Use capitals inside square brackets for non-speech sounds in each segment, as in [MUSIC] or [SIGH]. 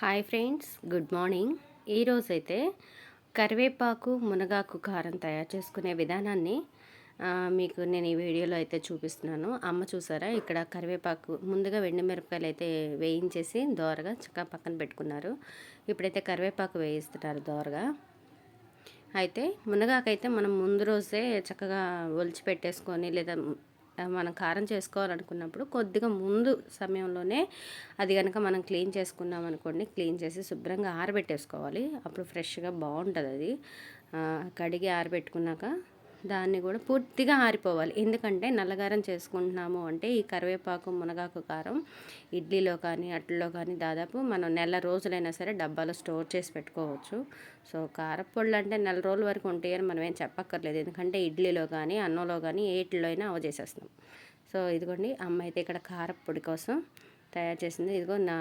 Hi friends good morning. ఈరోజైతే కరివేపాకు మునగాకు కారం తయారు చేసుకునే విధానాన్ని మీకు నేను ఈ వీడియోలో అయితే చూపిస్తున్నాను. అమ్మ చూసారా? ఇక్కడ కరివేపాకు ముందుగా వెండి మిరపకాయలు అయితే వేయించేసి దోరగా చక్కగా పక్కన పెట్టుకున్నారు. ఇప్పుడైతే కరివేపాకు వేయిస్తున్నారు దోరగా. అయితే మునగాకైతే మనం ముందు రోజే చక్కగా ఒలిచి పెట్టేసుకొని లేదా మనం కారం చేసుకోవాలనుకున్నప్పుడు కొద్దిగా ముందు సమయంలోనే అది కనుక మనం క్లీన్ చేసుకున్నాం అనుకోండి క్లీన్ చేసి శుభ్రంగా ఆరబెట్టేసుకోవాలి. అప్పుడు ఫ్రెష్గా బాగుంటుంది అది కడిగి ఆరబెట్టుకున్నాక దాన్ని కూడా పూర్తిగా ఆరిపోవాలి. ఎందుకంటే నల్లగారం చేసుకుంటున్నాము అంటే ఈ కరివేపాకు మునగాకు కారం ఇడ్లీలో కానీ అట్లలో కానీ దాదాపు మనం నెల రోజులైనా సరే డబ్బాలో స్టోర్ చేసి పెట్టుకోవచ్చు. సో కారపొళ్ళు అంటే నెల రోజుల వరకు ఉంటాయని మనం ఏం చెప్పక్కర్లేదు. ఎందుకంటే ఇడ్లీలో కానీ అన్నంలో కానీ ఏటిలో అయినా అవజేసేస్తాం సో ఇదిగోండి అమ్మ అయితే ఇక్కడ కారపొడి కోసం తయారు చేసింది. ఇదిగో నా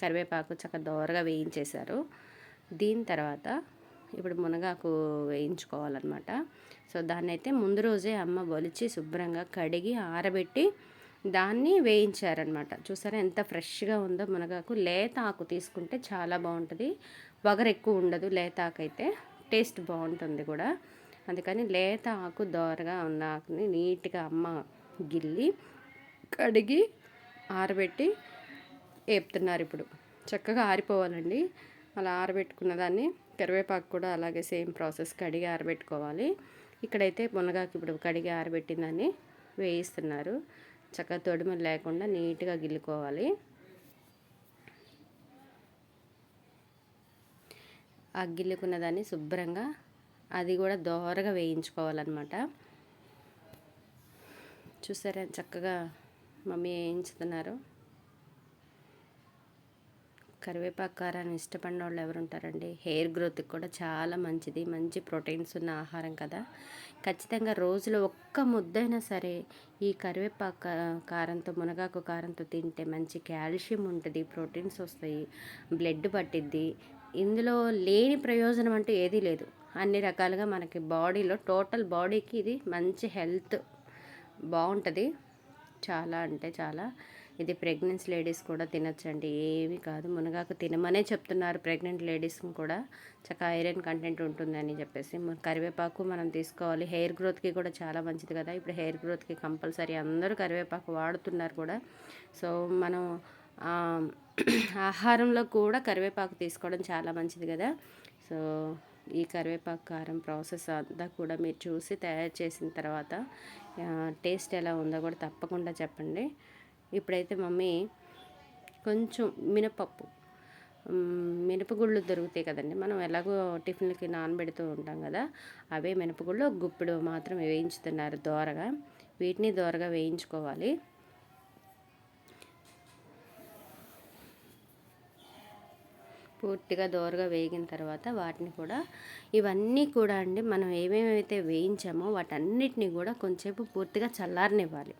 కరివేపాకు చక్కగా దోరగా వేయించేశారు. దీని తర్వాత ఇప్పుడు మునగాకు వేయించుకోవాలన్నమాట. సో దాన్ని అయితే ముందు రోజే అమ్మ బొలిచి శుభ్రంగా కడిగి ఆరబెట్టి దాన్ని వేయించారనమాట చూసారా ఎంత ఫ్రెష్గా ఉందో మునగాకు. లేత ఆకు తీసుకుంటే చాలా బాగుంటుంది. వగరు ఎక్కువ ఉండదు లేత ఆకు అయితే టేస్ట్ బాగుంటుంది కూడా. అందుకని లేత ఆకు దోరగా ఉన్న ఆకుని నీట్గా అమ్మ గిల్లి కడిగి ఆరబెట్టి వేపుతున్నారు ఇప్పుడు. చక్కగా ఆరిపోవాలండి. అలా ఆరబెట్టుకున్న దాన్ని కరివేపాకు కూడా అలాగే సేమ్ ప్రాసెస్ కడిగి ఆరబెట్టుకోవాలి. ఇక్కడైతే మునగాకు ఇప్పుడు కడిగి ఆరబెట్టిందని వేయిస్తున్నారు. చక్కగా తొడిమలు లేకుండా నీట్గా గిల్లుకోవాలి. ఆ గిల్లుకున్న దాన్ని శుభ్రంగా అది కూడా దోరగా వేయించుకోవాలన్నమాట. చూసారా చక్కగా మమ్మీ వేయించుతున్నారు కరివేపాకు కారాన్ని ఇష్టపడిన వాళ్ళు ఎవరు ఉంటారండి హెయిర్ గ్రోత్కి కూడా చాలా మంచిది. మంచి ప్రోటీన్స్ ఉన్న ఆహారం కదా. ఖచ్చితంగా రోజులో ఒక్క ముద్దైనా సరే ఈ కరివేపాకు కారంతో మునగాకు కారంతో తింటే మంచి కాల్షియం ఉంటుంది ప్రోటీన్స్ వస్తాయి బ్లడ్ పట్టిద్ది. ఇందులో లేని ప్రయోజనం అంటూ ఏదీ లేదు. అన్ని రకాలుగా మనకి బాడీలో టోటల్ బాడీకి ఇది మంచి హెల్త్ బాగుంటుంది. చాలా అంటే చాలా. ఇది ప్రెగ్నెన్సీ లేడీస్ కూడా తినచ్చండి. ఏమి కాదు. మునగాకు తినమనే చెప్తున్నారు ప్రెగ్నెంట్ లేడీస్ కూడా. చక్కగా ఐరన్ కంటెంట్ ఉంటుందని చెప్పేసి. కరివేపాకు మనం తీసుకోవాలి. హెయిర్ గ్రోత్కి కూడా చాలా మంచిది కదా. ఇప్పుడు హెయిర్ గ్రోత్కి కంపల్సరీ అందరూ కరివేపాకు వాడుతున్నారు కూడా. సో మనం [CLEARS THROAT] ఆహారంలో కూడా కరివేపాకు తీసుకోవడం చాలా మంచిది కదా. సో ఈ కరివేపాకు కారం ప్రాసెస్ అంతా కూడా మీరు చూసి తయారు చేసిన తర్వాత టేస్ట్ ఎలా ఉందో కూడా తప్పకుండా చెప్పండి. ఇప్పుడైతే మమ్మీ కొంచెం మినపప్పు మినపగుళ్ళు దొరుకుతాయి కదండి. మనం ఎలాగో టిఫిన్లకి నానబెడుతూ ఉంటాం కదా అవే మినపగుళ్ళు గుప్పిడు మాత్రం వేయించుతున్నారు దోరగా. వీటిని దోరగా వేయించుకోవాలి. పూర్తిగా దోరగా వేగిన తర్వాత వాటిని కూడా ఇవన్నీ కూడా అండి మనం ఏమేమైతే వేయించామో వాటన్నిటిని కూడా కొంచెంసేపు పూర్తిగా చల్లారనివ్వాలి.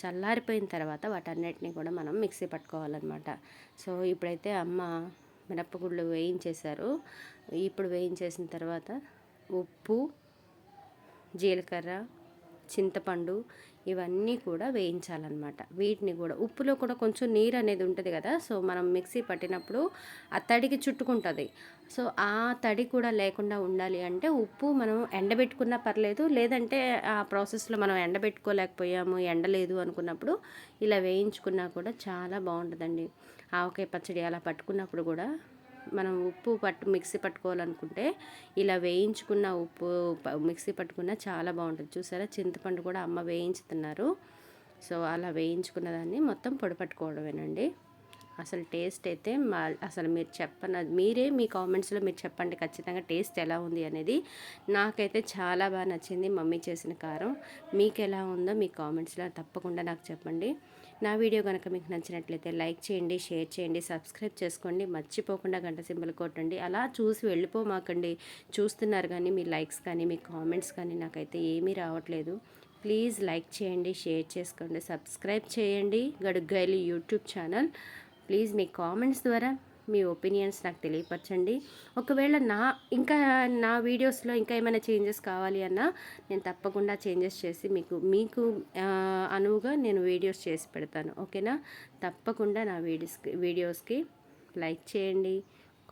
చల్లారిపోయిన తర్వాత వాటన్నిటిని కూడా మనం మిక్సీ పట్టుకోవాలన్నమాట. సో ఇప్పుడైతే అమ్మ మినప్పగుళ్ళు వేయించేశారు. ఇప్పుడు వేయించేసిన తర్వాత ఉప్పు జీలకర్ర చింతపండు ఇవన్నీ కూడా వేయించాలన్నమాట. వీటిని కూడా ఉప్పులో కూడా కొంచెం నీరు అనేది ఉంటుంది కదా సో మనం మిక్సీ పట్టినప్పుడు ఆ తడికి చుట్టుకుంటుంది. సో ఆ తడి కూడా లేకుండా ఉండాలి అంటే ఉప్పు మనం ఎండబెట్టుకున్నా పర్లేదు లేదంటే ఆ ప్రాసెస్లో మనం ఎండబెట్టుకోలేకపోయాము ఎండలేదు అనుకున్నప్పుడు ఇలా వేయించుకున్నా కూడా చాలా బాగుంటుందండి. ఆవకాయ పచ్చడి అలా పట్టుకున్నప్పుడు కూడా మనం ఉప్పు పట్టు మిక్సీ పట్టుకోవాలనుకుంటే ఇలా వేయించుకున్న ఉప్పు మిక్సీ పట్టుకున్న చాలా బాగుంటుంది. చూసారా? చింతపండు కూడా అమ్మ వేయించుతున్నారు సో అలా వేయించుకున్న దాన్ని మొత్తం పొడి పట్టుకోవడమేనండి. అసలు టేస్ట్ అయితే మా అసలు మీరు చెప్పన మీరే మీ కామెంట్స్లో మీరు చెప్పండి ఖచ్చితంగా టేస్ట్ ఎలా ఉంది అనేది. నాకైతే చాలా బాగా నచ్చింది మమ్మీ చేసిన కారం. మీకు ఎలా ఉందో మీ కామెంట్స్లో తప్పకుండా నాకు చెప్పండి. నా వీడియో కనుక మీకు నచ్చినట్లయితే లైక్ చేయండి షేర్ చేయండి సబ్స్క్రైబ్ చేసుకోండి మర్చిపోకుండా గంట సింబల్ కొట్టండి. అలా చూసి వెళ్ళిపోమాకండి. చూస్తున్నారు కానీ మీ లైక్స్ కానీ మీ కామెంట్స్ కానీ నాకైతే ఏమీ రావట్లేదు. ప్లీజ్ లైక్ చేయండి షేర్ చేసుకోండి సబ్స్క్రైబ్ చేయండి. Gaduggayalu YouTube channel. ప్లీజ్ మీ కామెంట్స్ ద్వారా మీ ఒపీనియన్స్ నాకు తెలియపరచండి. ఒకవేళ నా ఇంకా నా వీడియోస్లో ఇంకా ఏమైనా చేంజెస్ కావాలి అన్నా నేను తప్పకుండా చేంజెస్ చేసి మీకు మీకు అనువుగా నేను వీడియోస్ చేసి పెడతాను. ఓకేనా? తప్పకుండా నా వీడియోస్కి వీడియోస్కి లైక్ చేయండి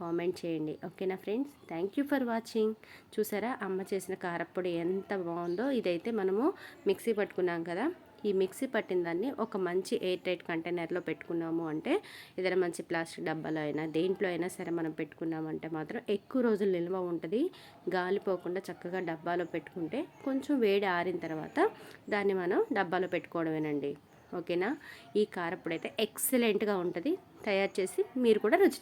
కామెంట్ చేయండి. ఓకేనా friends? Thank you for watching. చూసారా? అమ్మ చేసిన కారప్పొడి ఎంత బాగుందో. ఇదైతే మనము మిక్సీ పట్టుకున్నాం కదా. ఈ మిక్సీ పట్టిన దాన్ని ఒక మంచి ఎయిర్ టైట్ కంటైనర్లో పెట్టుకున్నాము అంటే ఏదైనా మంచి ప్లాస్టిక్ డబ్బాలో అయినా దేంట్లో అయినా సరే మనం పెట్టుకున్నామంటే మాత్రం ఎక్కువ రోజులు నిల్వ ఉంటుంది. గాలిపోకుండా చక్కగా డబ్బాలో పెట్టుకుంటే కొంచెం వేడి ఆరిన తర్వాత దాన్ని మనం డబ్బాలో పెట్టుకోవడమేనండి. ఓకేనా? ఈ కారప్పుడు అయితే ఎక్సలెంట్గా ఉంటుంది. తయారు చేసి మీరు కూడా రుచి